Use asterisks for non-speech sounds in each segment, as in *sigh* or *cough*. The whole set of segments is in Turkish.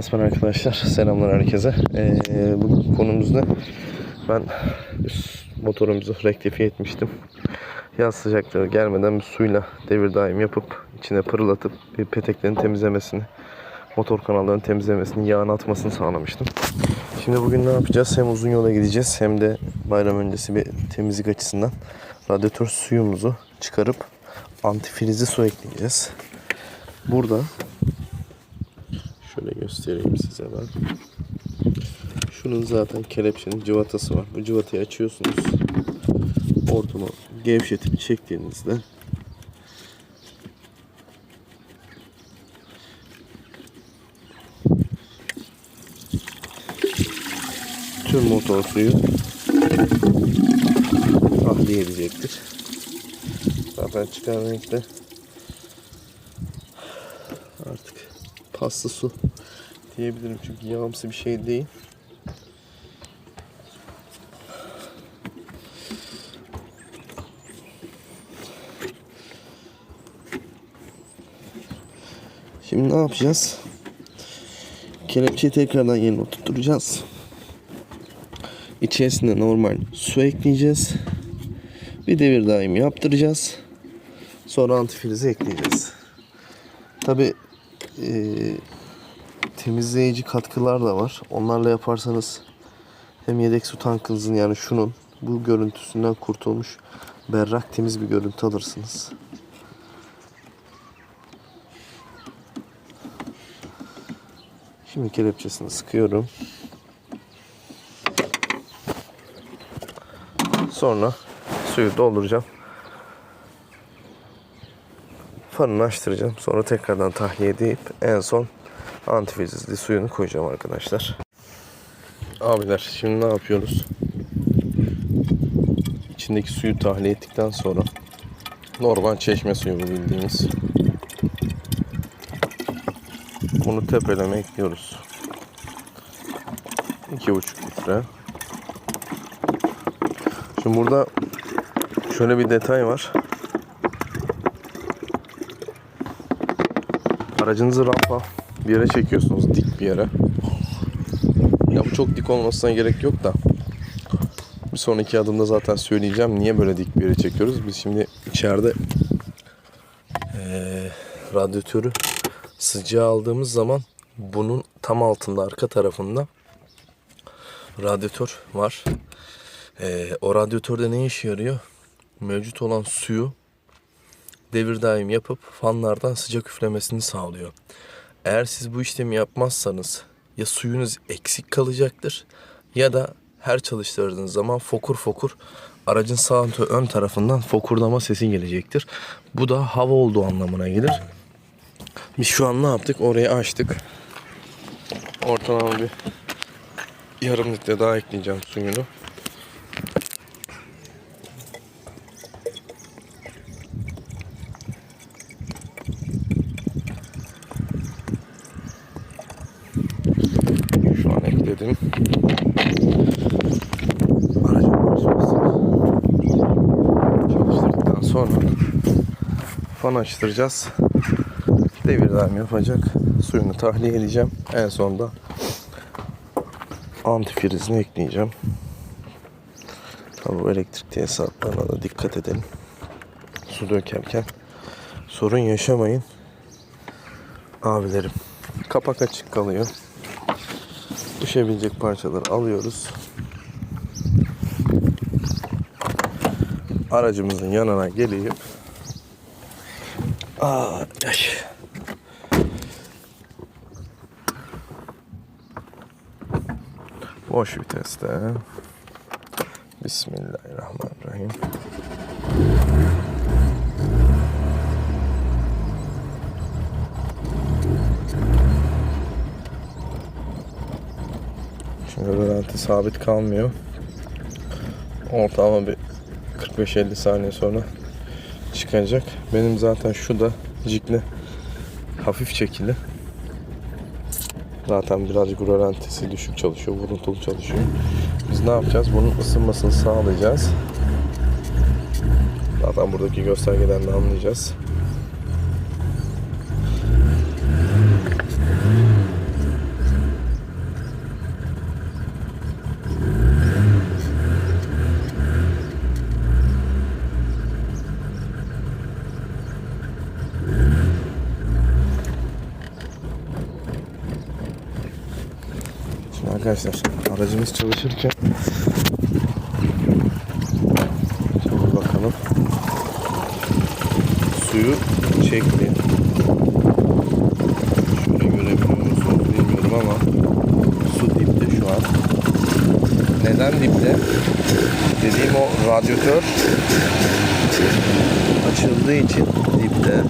Esmer arkadaşlar. Selamlar herkese. Ee, bugün konumuzda ben motorumuzu rektifiye etmiştim. Yaz sıcakları gelmeden bir suyla devir daim yapıp içine pırlatıp bir peteklerin temizlemesini, motor kanallarının temizlemesini, yağını atmasını sağlamıştım. Şimdi bugün ne yapacağız? Hem uzun yola gideceğiz hem de bayram öncesi bir temizlik açısından radyatör suyumuzu çıkarıp antifrizli su ekleyeceğiz. Burada Şöyle göstereyim size ben. Şunun zaten kelepçenin cıvatası var. Bu cıvatayı açıyorsunuz. Ortamı gevşetip çektiğinizde tüm motor suyu tahliye edecektir. Zaten çıkan renkte artık paslı su diyebilirim çünkü yağımsı bir şey değil. Şimdi ne yapacağız? Kelepçeyi tekrardan yerine oturtacağız. İçerisine normal su ekleyeceğiz. Bir devir daim yaptıracağız. Sonra antifrizi ekleyeceğiz. Tabi temizleyici katkılar da var. Onlarla yaparsanız hem yedek su tankınızın yani şunun bu görüntüsünden kurtulmuş berrak temiz bir görüntü alırsınız. Şimdi kelepçesini sıkıyorum. Sonra suyu dolduracağım. Farını açtıracağım. Sonra tekrardan tahliye edip en son antifrizli suyunu koyacağım arkadaşlar. Abiler şimdi ne yapıyoruz? İçindeki suyu tahliye ettikten sonra normal çeşme suyu bu bildiğimiz. Bunu tepeleme ekliyoruz. 2,5 litre. Şimdi burada şöyle bir detay var. Aracınızı rampa bir yere çekiyorsunuz dik bir yere. Ya bu çok dik olmasına gerek yok da. Bir sonraki adımda zaten söyleyeceğim niye böyle dik bir yere çekiyoruz. Biz şimdi içeride eee radyatörü sıcağı aldığımız zaman bunun tam altında arka tarafında radyatör var. Eee, o radyatörde ne işe yarıyor? Mevcut olan suyu devir daim yapıp fanlardan sıcak üflemesini sağlıyor. Eğer siz bu işlemi yapmazsanız ya suyunuz eksik kalacaktır ya da her çalıştırdığınız zaman fokur fokur aracın sağ ön tarafından fokurdama sesi gelecektir. Bu da hava olduğu anlamına gelir. Biz şu an ne yaptık? Orayı açtık. Ortalama bir yarım litre daha ekleyeceğim suyunu. Şu an ekledim. Aracın marşmasını çalıştırdıktan sonra fan açtıracağız. Devir daim yapacak. Suyunu tahliye edeceğim. En sonda antifrizini ekleyeceğim. Tabi bu elektrik tesisatlarına da dikkat edelim. Su dökerken sorun yaşamayın. Abilerim. Kapak açık kalıyor. Düşebilecek parçaları alıyoruz. Aracımızın yanına gelip Aa, ay. Boş viteste. Bismillahirrahmanirrahim. Şimdi rölanti sabit kalmıyor. Ortalama bir 45-50 saniye sonra çıkacak. Benim zaten şu da cikli hafif çekili. Zaten birazcık rölantisi düşük çalışıyor, vuruntulu çalışıyor. Biz ne yapacağız? Bunun ısınmasını sağlayacağız. Zaten buradaki göstergeden de anlayacağız. Şimdi arkadaşlar aracımız çalışırken Şimdi bakalım suyu çekti. Şöyle görebiliyor musunuz bilmiyorum ama su dipte şu an. Neden dipte? Dediğim o radyatör açıldığı için dipte.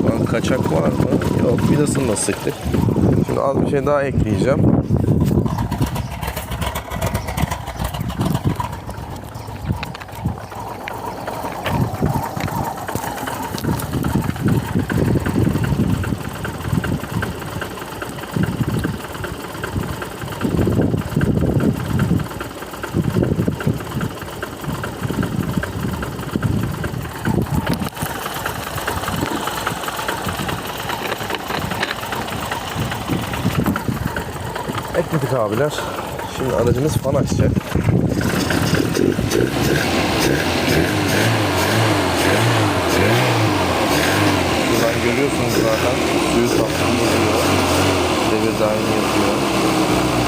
Şu an kaçak var mı? Yok. Vidasını da sıktık. Şimdi az bir şey daha ekleyeceğim. Abiler. Şimdi aracımız fan açacak. Buradan görüyorsunuz zaten suyu saptırıyor. Devir daim yapıyor.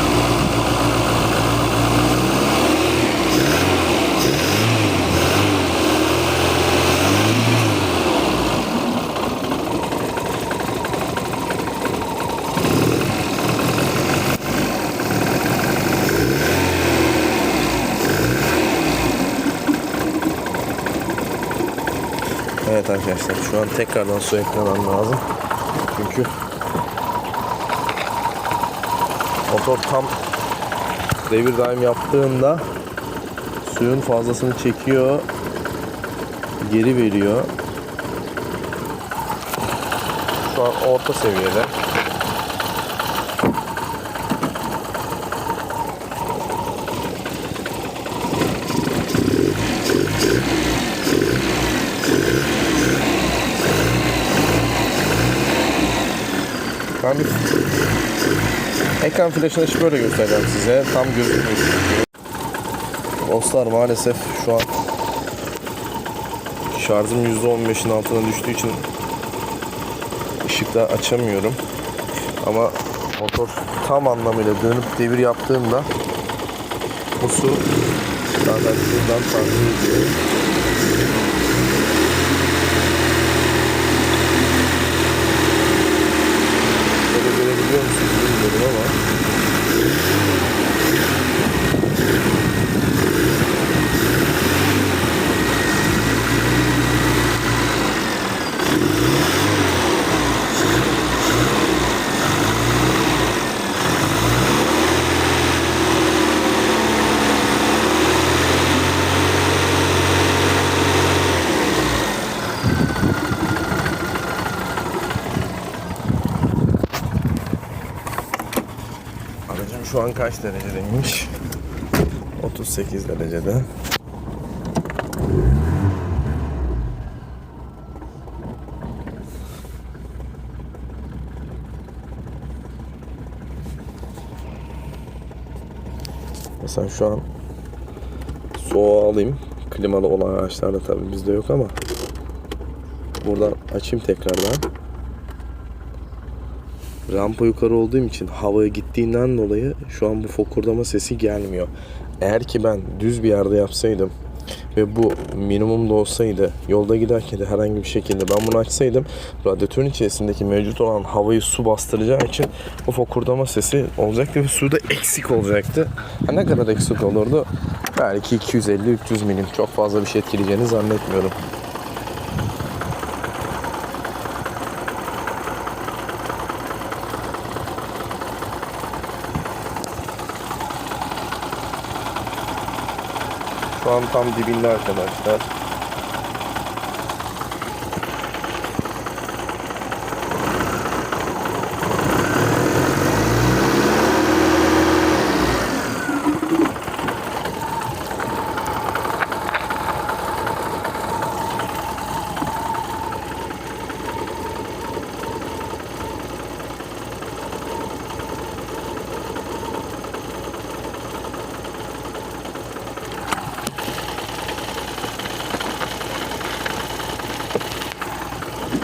Evet arkadaşlar şu an tekrardan su eklemem lazım. Çünkü motor tam devir daim yaptığında suyun fazlasını çekiyor geri veriyor. Şu an orta seviyede. Ben bir ekran flaşını açıp böyle göstereceğim size. Tam gözükmüyor. Dostlar maalesef şu an şarjım %15'in altına düştüğü için ışıkla açamıyorum. Ama motor tam anlamıyla dönüp devir yaptığında bu su zaten şuradan tahmin ediyor. Böyle görebiliyor musunuz bilmiyorum ama aracım şu an kaç derecedeymiş? 38 derecede. Mesela şu an soğuğa alayım. Klimalı olan araçlarda tabii bizde yok ama buradan açayım tekrardan. Rampa yukarı olduğum için havaya gittiğinden dolayı şu an bu fokurdama sesi gelmiyor. Eğer ki ben düz bir yerde yapsaydım ve bu minimumda olsaydı yolda giderken de herhangi bir şekilde ben bunu açsaydım radyatörün içerisindeki mevcut olan havayı su bastıracağı için o fokurdama sesi olacaktı ve suda eksik olacaktı. Ha, ne kadar eksik olurdu? Belki 250-300 milim çok fazla bir şey etkileyeceğini zannetmiyorum. Şu tam dibinde arkadaşlar.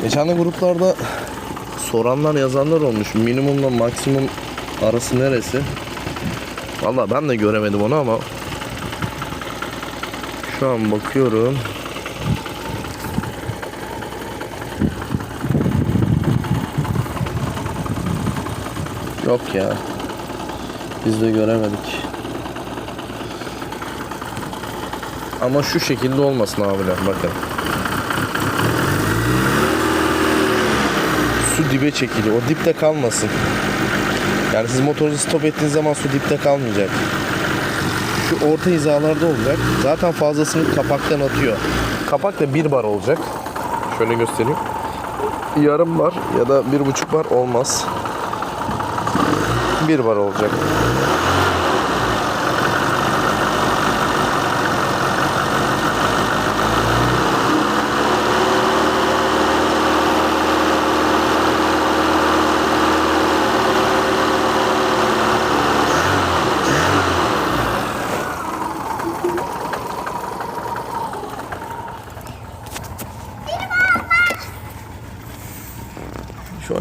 Geçen de gruplarda soranlar yazanlar olmuş. Minimumla maksimum arası neresi? Valla ben de göremedim onu ama şu an bakıyorum. Yok ya. Biz de göremedik. Ama şu şekilde olmasın abiler bakın. Su dibe çekiliyor. O dipte kalmasın. Yani siz motorunuzu stop ettiğiniz zaman su dipte kalmayacak. Şu orta hizalarda olacak. Zaten fazlasını kapaktan atıyor. Kapak da bir bar olacak. Şöyle göstereyim. Yarım bar ya da bir buçuk bar olmaz. Bir bar olacak.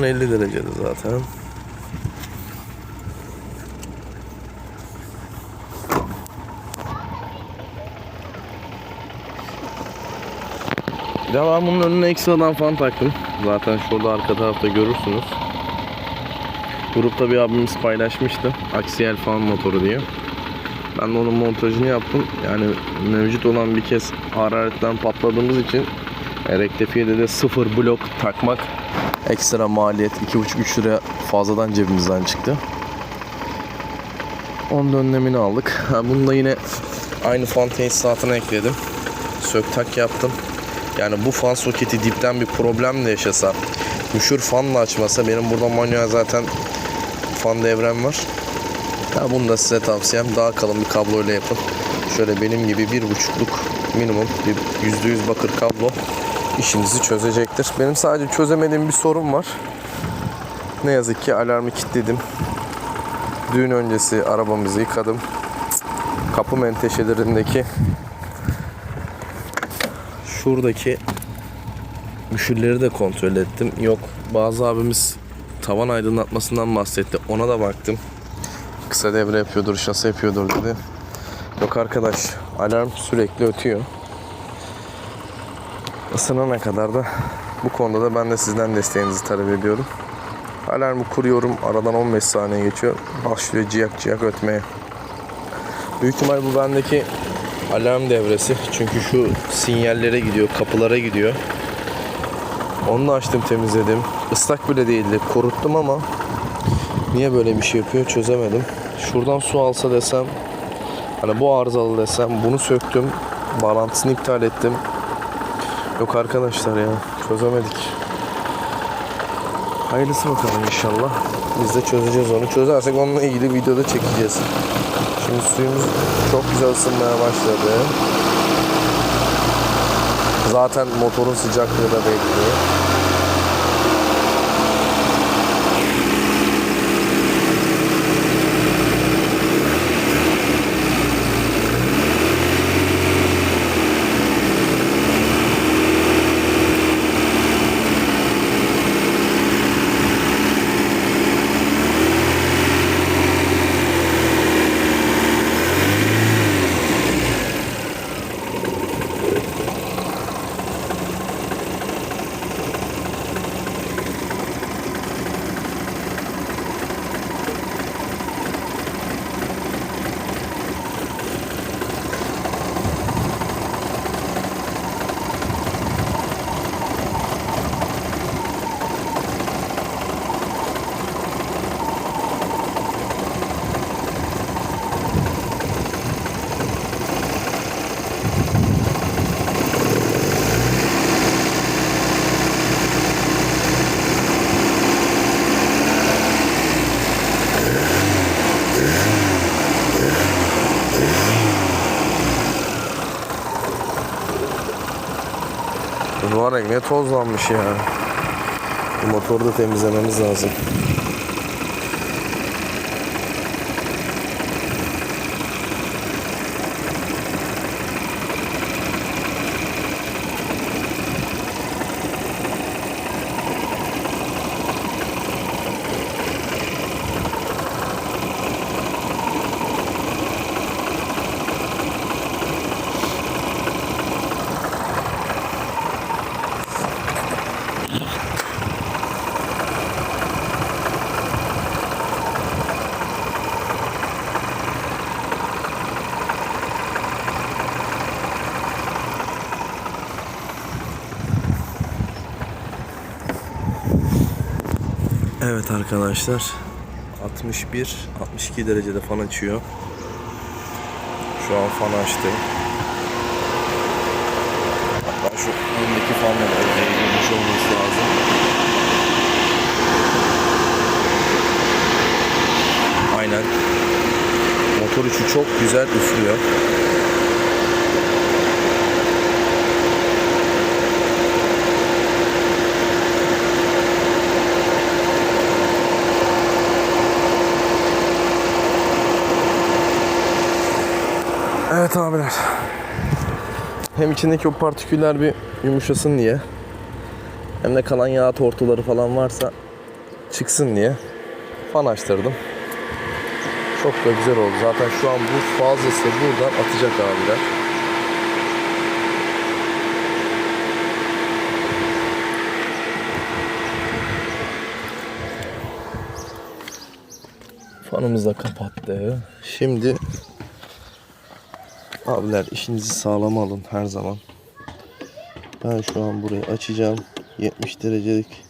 An 50 derecede zaten. Bir bunun önüne ekstradan fan taktım. Zaten şurada arka tarafta görürsünüz. Grupta bir abimiz paylaşmıştı. Aksiyel fan motoru diye. Ben de onun montajını yaptım. Yani mevcut olan bir kez hararetten patladığımız için e, rektifiyede de sıfır blok takmak ekstra maliyet 2,5-3 lira fazladan cebimizden çıktı. Onun önlemini aldık. Ha, bunu da yine aynı fan tesisatına ekledim. Sök tak yaptım. Yani bu fan soketi dipten bir problem de yaşasa, müşür fanla açmasa benim burada manuel zaten fan devrem var. Ya bunu da size tavsiyem daha kalın bir kabloyla yapın. Şöyle benim gibi bir buçukluk minimum bir yüzde yüz bakır kablo işinizi çözecektir. Benim sadece çözemediğim bir sorun var. Ne yazık ki alarmı kilitledim. Düğün öncesi arabamızı yıkadım. Kapı menteşelerindeki şuradaki müşürleri de kontrol ettim. Yok bazı abimiz tavan aydınlatmasından bahsetti. Ona da baktım. Kısa devre yapıyordur, şase yapıyordur dedi. Yok arkadaş alarm sürekli ötüyor. Isınana kadar da bu konuda da ben de sizden desteğinizi talep ediyorum. Alarmı kuruyorum. Aradan 15 saniye geçiyor. Başlıyor ciyak ciyak ötmeye. Büyük ihtimal bu bendeki alarm devresi. Çünkü şu sinyallere gidiyor, kapılara gidiyor. Onu da açtım, temizledim. Islak bile değildi. Kuruttum ama niye böyle bir şey yapıyor çözemedim. Şuradan su alsa desem hani bu arızalı desem bunu söktüm. Bağlantısını iptal ettim. Yok arkadaşlar ya çözemedik. Hayırlısı bakalım inşallah. Biz de çözeceğiz onu. Çözersek onunla ilgili videoda çekeceğiz. Şimdi suyumuz çok güzel ısınmaya başladı. Zaten motorun sıcaklığı da belli. Ya ne tozlanmış ya. Bu motoru da temizlememiz lazım. Evet arkadaşlar 61 62 derecede fan açıyor. Şu an fan açtı. Hatta şu öndeki fan da eğilmiş olması lazım. Aynen. Motor içi çok güzel üflüyor. Evet abiler. Hem içindeki o partiküller bir yumuşasın diye. Hem de kalan yağ tortuları falan varsa çıksın diye fan açtırdım. Çok da güzel oldu. Zaten şu an bu fazlası buradan atacak abiler. Fanımızı da kapattı. Şimdi abiler işinizi sağlam alın her zaman. Ben şu an burayı açacağım. 70 derecelik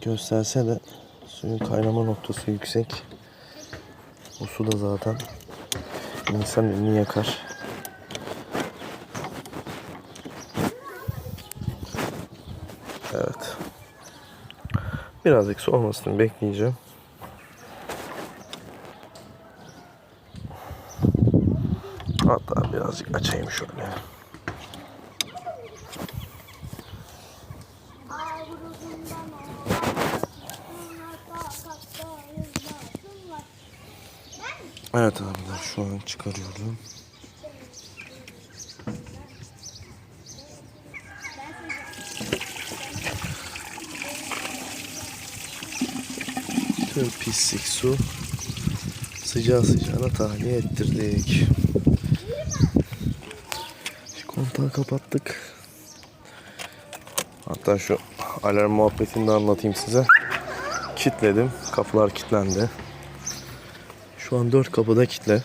gösterse de suyun kaynama noktası yüksek. O su da zaten insan elini yakar. Evet. Birazcık soğumasını bekleyeceğim. Hatta birazcık açayım şöyle. Evet abiler şu an çıkarıyorum. Tüm pislik su sıcağı sıcağına tahliye ettirdik. Kontağı kapattık. Hatta şu alarm muhabbetini de anlatayım size. Kitledim. Kapılar kilitlendi. Şu an dört kapıda kitle.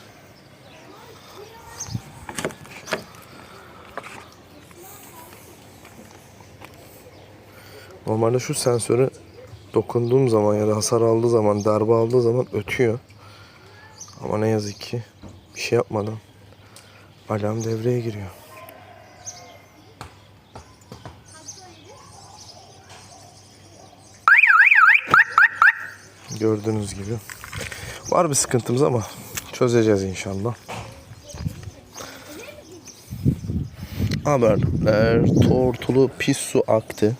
Normalde şu sensörü dokunduğum zaman ya da hasar aldığı zaman, darbe aldığı zaman ötüyor. Ama ne yazık ki bir şey yapmadan alarm devreye giriyor. Gördüğünüz gibi. Var bir sıkıntımız ama çözeceğiz inşallah. Haberler. Tortulu pis su aktı.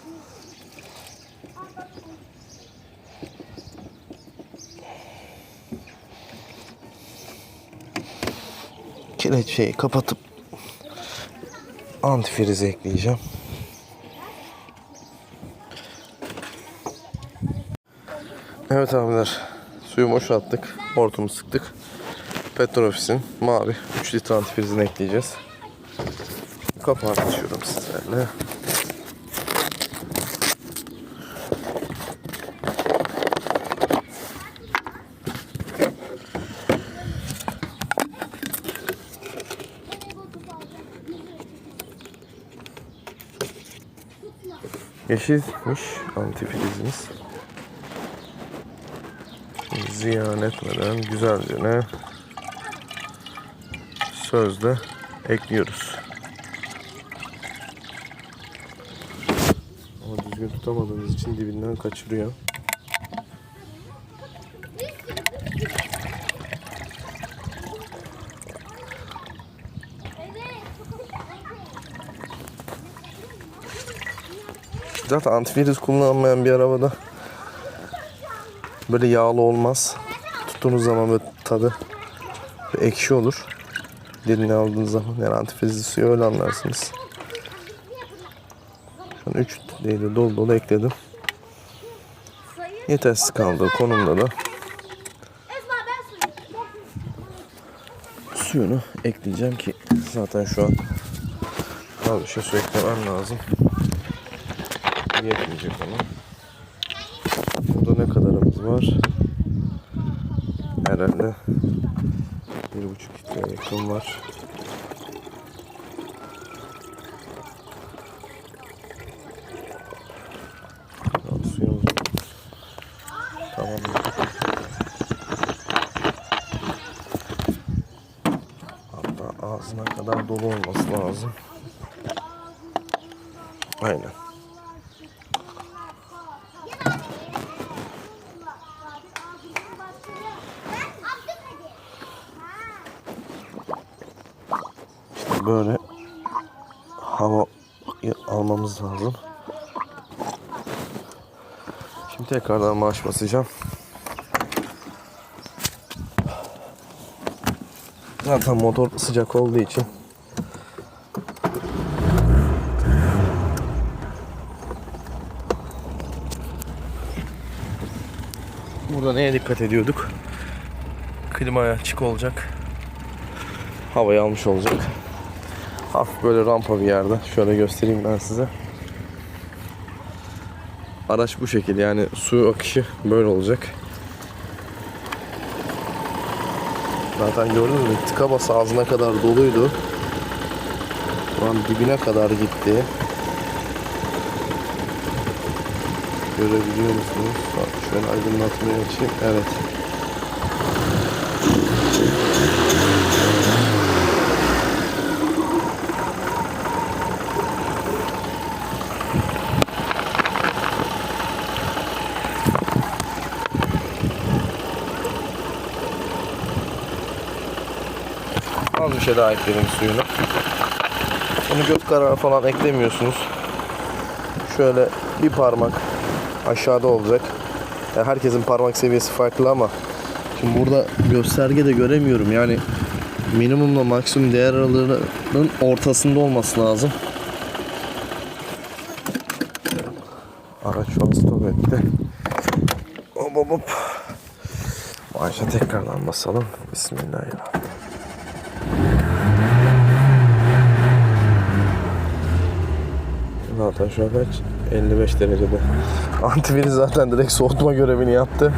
Kelepçeyi kapatıp antifriz ekleyeceğim. Evet abiler suyu boşalttık. Hortumu sıktık. Petrofis'in mavi 3 litre antifrizini ekleyeceğiz. Kapağını açıyorum sizlerle. Yeşilmiş antifrizimiz. Ziyan etmeden güzelce ne sözde ekliyoruz. Ama düzgün tutamadığımız için dibinden kaçırıyor. Zaten antifriz kullanmayan bir arabada böyle yağlı olmaz. Tuttuğunuz zaman böyle tadı ekşi olur. Diline aldığınız zaman yani antifrizli suyu öyle anlarsınız. An 3 değil dolu dolu ekledim. Yetersiz kaldığı konumda da suyunu ekleyeceğim ki zaten şu an az bir şey su eklemem lazım. Yetmeyecek ama balığımız var. Herhalde bir buçuk litre yakın var. Tamam. Hatta ağzına kadar dolu olması lazım. Aynen. Böyle hava almamız lazım. Şimdi tekrardan marş basacağım. Zaten motor sıcak olduğu için Burada neye dikkat ediyorduk? Klimaya açık olacak. Havayı almış olacak. Hafif böyle rampa bir yerde. Şöyle göstereyim ben size. Araç bu şekilde yani su akışı böyle olacak. Zaten gördünüz mü? Tıka basa ağzına kadar doluydu. Şu an dibine kadar gitti. Görebiliyor musunuz? Şöyle aydınlatmaya açayım. Evet. Şey daha suyunu. Bunu göt kararı falan eklemiyorsunuz. Şöyle bir parmak aşağıda olacak. Yani herkesin parmak seviyesi farklı ama şimdi burada göstergede göremiyorum. Yani minimumla maksimum değer aralığının ortasında olması lazım. Araç şu an stop etti. Hop hop hop. Maaşa tekrardan basalım. Bismillahirrahmanirrahim. Zaten şu an kaç? 55 derecede. *laughs* Antiviri zaten direkt soğutma görevini yaptı.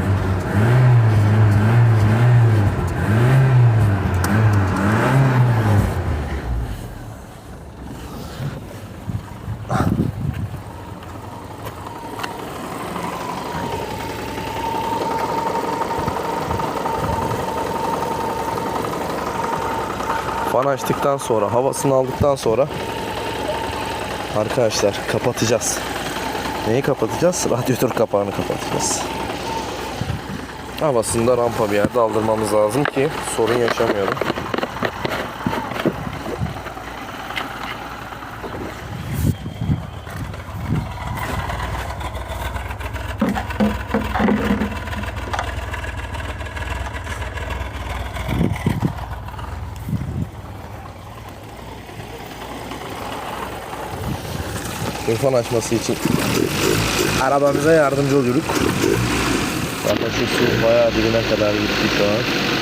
Fan açtıktan sonra, havasını aldıktan sonra Arkadaşlar kapatacağız. Neyi kapatacağız? Radyatör kapağını kapatacağız. Havasında rampa bir yerde aldırmamız lazım ki sorun yaşamayalım. Telefon açması için arabamıza yardımcı oluyorduk. Zaten şu su bayağı dibine kadar gitti şu an.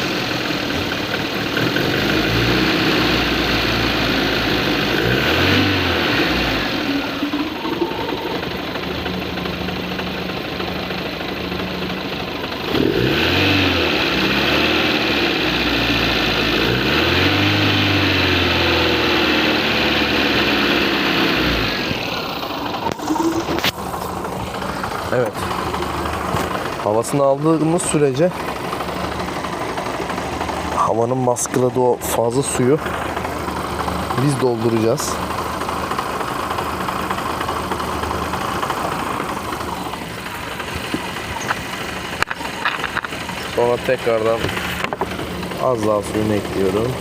Havasını aldığımız sürece havanın baskıladığı o fazla suyu biz dolduracağız. Sonra tekrardan az daha suyunu ekliyorum.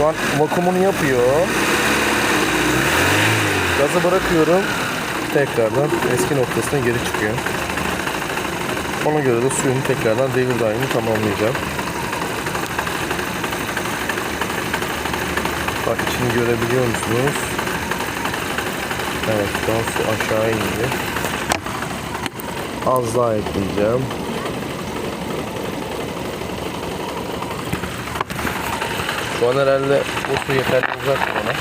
Şu an vakumunu yapıyor. Gazı bırakıyorum. Tekrardan eski noktasına geri çıkıyor. Ona göre de suyun tekrardan devir daimini tamamlayacağım. Bak içini görebiliyor musunuz? Evet an su aşağı indi. Az daha ekleyeceğim. Şu an herhalde bu su yeterli olacak bana.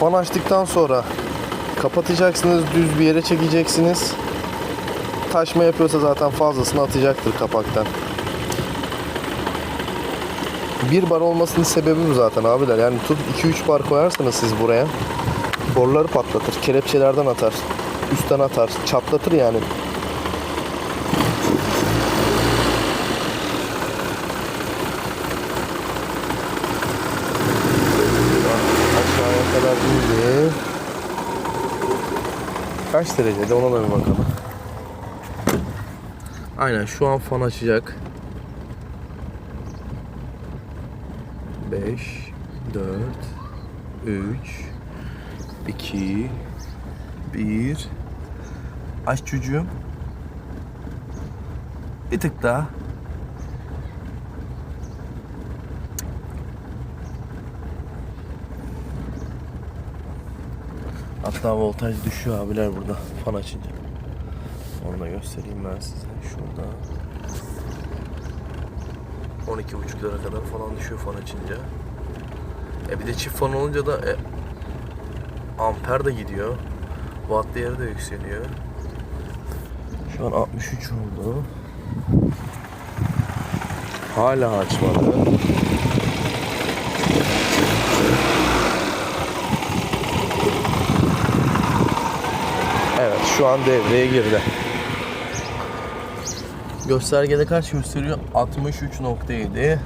Fan açtıktan sonra kapatacaksınız, düz bir yere çekeceksiniz. Taşma yapıyorsa zaten fazlasını atacaktır kapaktan. Bir bar olmasının sebebi bu zaten abiler. Yani tut 2-3 bar koyarsanız siz buraya boruları patlatır. Kelepçelerden atar. Üstten atar. Çatlatır yani. Aşağıya kadar indi. Kaç derecede ona da bir bakalım. Aynen şu an fan açacak. 5 4 3 2 1 Aç çocuğum. Bir tık daha. Hatta voltaj düşüyor abiler burada fan açınca. Onu da göstereyim ben size. Şurada. 12.5'lara kadar falan düşüyor fan açınca. E bir de çift fan olunca da e, amper de gidiyor. Watt değeri de yükseliyor. Şu an 63 oldu. Hala açmadı. Evet şu an devreye girdi. Göstergede kaç gösteriyor? 63.7.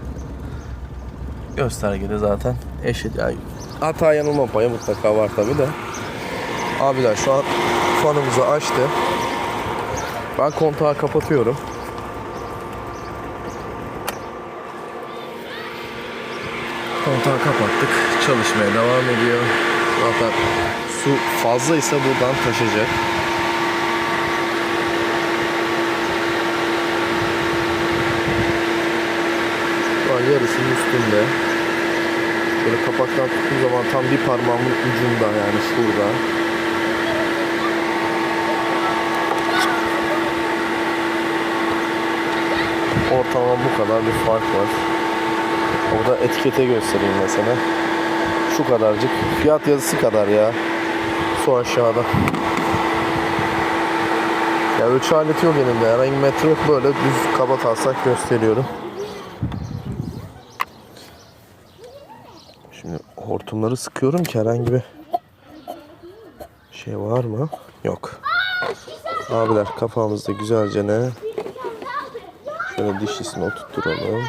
Göstergede zaten eşit. Yani hata yanılma payı mutlaka var tabi de. Abiler şu an fanımızı açtı. Ben kontağı kapatıyorum. Kontağı kapattık. Çalışmaya devam ediyor. Zaten su fazlaysa buradan taşacak. An yarısının üstünde. Böyle kapaktan tuttuğum zaman tam bir parmağımın ucunda yani şurada. Ortalama bu kadar bir fark var. Orada etikete göstereyim mesela. Şu kadarcık. Fiyat yazısı kadar ya. Su aşağıda. Ya ölçü aleti yok elimde. Herhangi metre yok. Böyle düz kaba taslak gösteriyorum. Şimdi hortumları sıkıyorum ki herhangi bir şey var mı? Yok. Abiler kapağımızda güzelce ne? Şöyle dişlisini oturtturalım.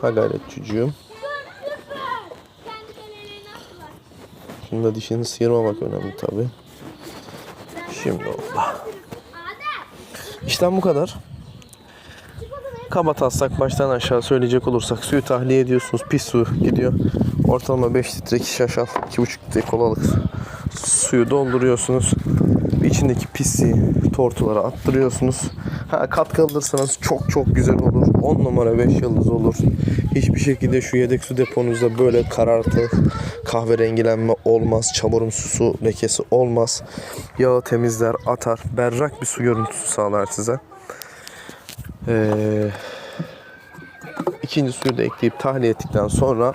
Ha gayret çocuğum. Şimdi de dişini sıyırmamak önemli tabi. Şimdi oldu. İşten bu kadar. Kaba taslak baştan aşağı söyleyecek olursak suyu tahliye ediyorsunuz. Pis su gidiyor. Ortalama 5 litre iki şaşal, 2,5 litre kolalık suyu dolduruyorsunuz. İçindeki pisliği tortulara attırıyorsunuz. Ha, katkı alırsanız çok çok güzel olur. 10 numara 5 yıldız olur. Hiçbir şekilde şu yedek su deponuzda böyle karartı, kahverengilenme olmaz. Çamurumsu su lekesi olmaz. Yağı temizler, atar. Berrak bir su görüntüsü sağlar size. Ee, ikinci suyu da ekleyip tahliye ettikten sonra